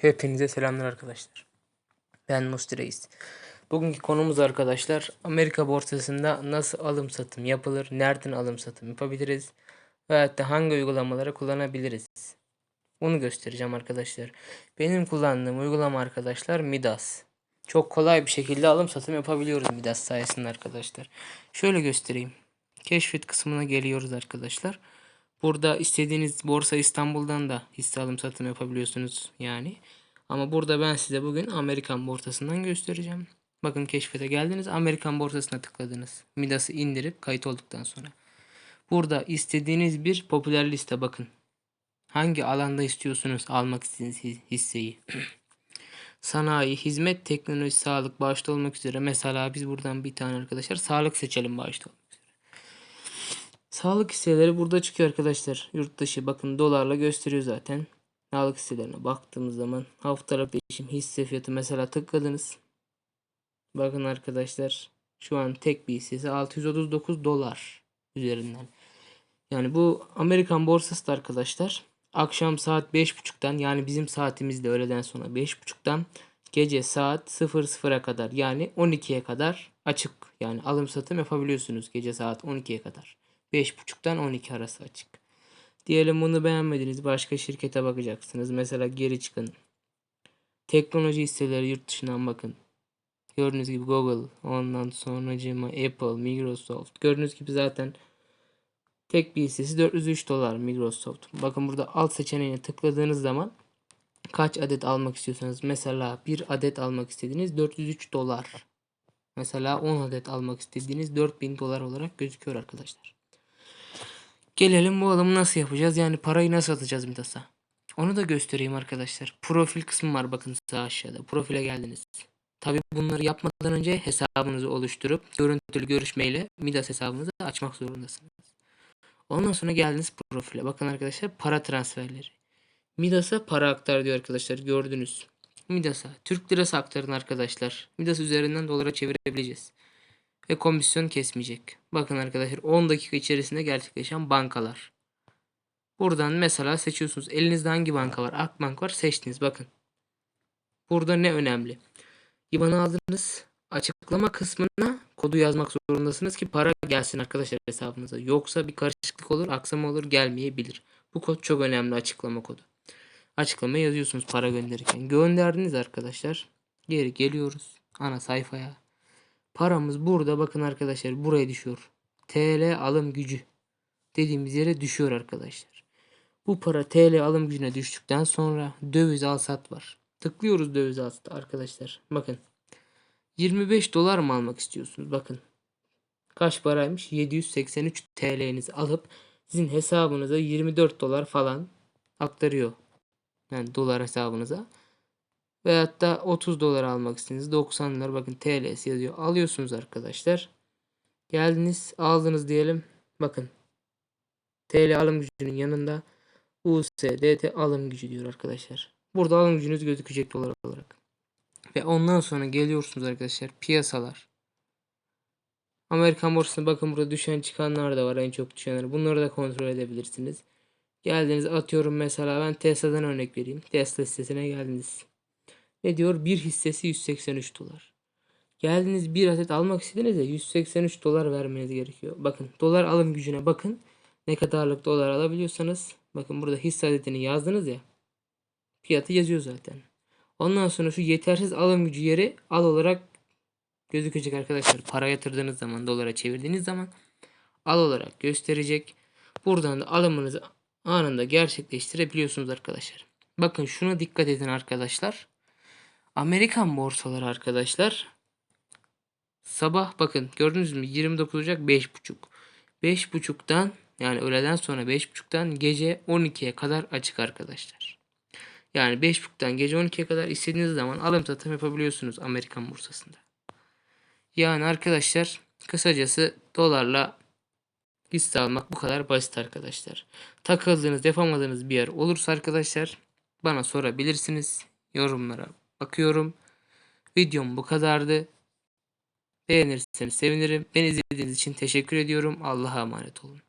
Hepinize selamlar arkadaşlar. Ben Musti Reis. Bugünkü konumuz arkadaşlar Amerika borsasında nasıl alım satım yapılır, nereden alım satım yapabiliriz ve hatta hangi uygulamaları kullanabiliriz. Bunu göstereceğim arkadaşlar. Benim kullandığım uygulama arkadaşlar Midas. Çok kolay bir şekilde alım satım yapabiliyoruz Midas sayesinde arkadaşlar. Şöyle göstereyim. Keşfet kısmına geliyoruz arkadaşlar. Burada istediğiniz Borsa İstanbul'dan da hisse alım satım yapabiliyorsunuz yani. Ama burada ben size bugün Amerikan borsasından göstereceğim. Bakın keşfete geldiniz. Amerikan borsasına tıkladınız. Midas'ı indirip kayıt olduktan sonra. Burada istediğiniz bir popüler liste bakın. Hangi alanda istiyorsunuz almak istediğiniz hisseyi? Sanayi, hizmet, teknoloji, sağlık başta olmak üzere. Mesela biz buradan bir tane arkadaşlar sağlık seçelim başta. Sağlık hisseleri burada çıkıyor arkadaşlar. Yurt dışı bakın dolarla gösteriyor zaten. Sağlık hisselerine baktığımız zaman haftalık değişim hisse fiyatı mesela tıkladınız. Bakın arkadaşlar şu an tek bir hissesi 639 dolar üzerinden. Yani bu Amerikan borsası da arkadaşlar akşam saat 5.30'dan yani bizim saatimizde öğleden sonra 5.30'dan gece saat 00'a kadar yani 12'ye kadar açık. Yani alım satım yapabiliyorsunuz gece saat 12'ye kadar. 5.30'dan 12 arası açık. Diyelim bunu beğenmediniz. Başka şirkete bakacaksınız. Mesela geri çıkın. Teknoloji hisseleri yurt dışından bakın. Gördüğünüz gibi Google, ondan sonra Apple, Microsoft. Gördüğünüz gibi zaten tek bir hissesi 403 dolar Microsoft. Bakın burada alt seçeneğine tıkladığınız zaman kaç adet almak istiyorsanız mesela bir adet almak istediğiniz 403 dolar. Mesela 10 adet almak istediğiniz 4000 dolar olarak gözüküyor arkadaşlar. Gelelim bu alımı nasıl yapacağız? Yani parayı nasıl atacağız Midas'a? Onu da göstereyim arkadaşlar. Profil kısmı var bakın sağ aşağıda. Profile geldiniz. Tabi bunları yapmadan önce hesabınızı oluşturup görüntülü görüşmeyle Midas hesabınızı açmak zorundasınız. Ondan sonra geldiniz profile. Bakın arkadaşlar para transferleri. Midas'a para aktar diyor arkadaşlar gördünüz. Midas'a Türk lirası aktarın arkadaşlar. Midas üzerinden dolara çevirebileceğiz ve komisyon kesmeyecek. Bakın arkadaşlar 10 dakika içerisinde gerçekleşen bankalar. Buradan mesela seçiyorsunuz. Elinizde hangi banka var? Akbank var. Seçtiniz. Bakın. Burada ne önemli? IBAN aldınız. Açıklama kısmına kodu yazmak zorundasınız ki para gelsin arkadaşlar hesabınıza. Yoksa bir karışıklık olur, aksama olur, gelmeyebilir. Bu kod çok önemli açıklama kodu. Açıklama yazıyorsunuz para gönderirken. Gönderdiniz arkadaşlar. Geri geliyoruz ana sayfaya. Paramız burada bakın arkadaşlar buraya düşüyor. TL alım gücü dediğimiz yere düşüyor arkadaşlar. Bu para TL alım gücüne düştükten sonra döviz al sat var. Tıklıyoruz döviz al sat arkadaşlar. Bakın 25 dolar mı almak istiyorsunuz? Bakın kaç paraymış? 783 TL'nizi alıp sizin hesabınıza 24 dolar falan aktarıyor. Yani dolar hesabınıza. Veyahut da 30 dolar almak istediğiniz 90 dolar bakın TL'si yazıyor. Alıyorsunuz arkadaşlar. Geldiniz aldınız diyelim. Bakın. TL alım gücünün yanında USDT alım gücü diyor arkadaşlar. Burada alım gücünüz gözükecek dolar olarak. Ve ondan sonra geliyorsunuz arkadaşlar piyasalar. Amerikan borsasına bakın burada düşen çıkanlar da var en çok düşenler. Bunları da kontrol edebilirsiniz. Geldiniz atıyorum mesela ben Tesla'dan örnek vereyim. Tesla sitesine geldiniz. Ne diyor? Bir hissesi 183 dolar. Geldiniz bir adet almak istediniz de 183 dolar vermeniz gerekiyor. Bakın dolar alım gücüne bakın. Ne kadarlık dolar alabiliyorsanız. Bakın burada hisse adetini yazdınız ya. Fiyatı yazıyor zaten. Ondan sonra şu yetersiz alım gücü yeri al olarak gözükecek arkadaşlar. Para yatırdığınız zaman dolara çevirdiğiniz zaman al olarak gösterecek. Buradan da alımınızı anında gerçekleştirebiliyorsunuz arkadaşlar. Bakın şuna dikkat edin arkadaşlar. Amerikan borsaları arkadaşlar. Sabah bakın gördünüz mü 29 Ocak 5.30. 5.30'dan yani öğleden sonra 5.30'dan gece 12'ye kadar açık arkadaşlar. Yani 5.30'dan gece 12'ye kadar istediğiniz zaman alım satım yapabiliyorsunuz Amerikan borsasında. Yani arkadaşlar kısacası dolarla hisse almak bu kadar basit arkadaşlar. Takıldığınız yapamadığınız bir yer olursa arkadaşlar bana sorabilirsiniz yorumlara bakıyorum. Videom bu kadardı. Beğenirseniz sevinirim. Beni izlediğiniz için teşekkür ediyorum. Allah'a emanet olun.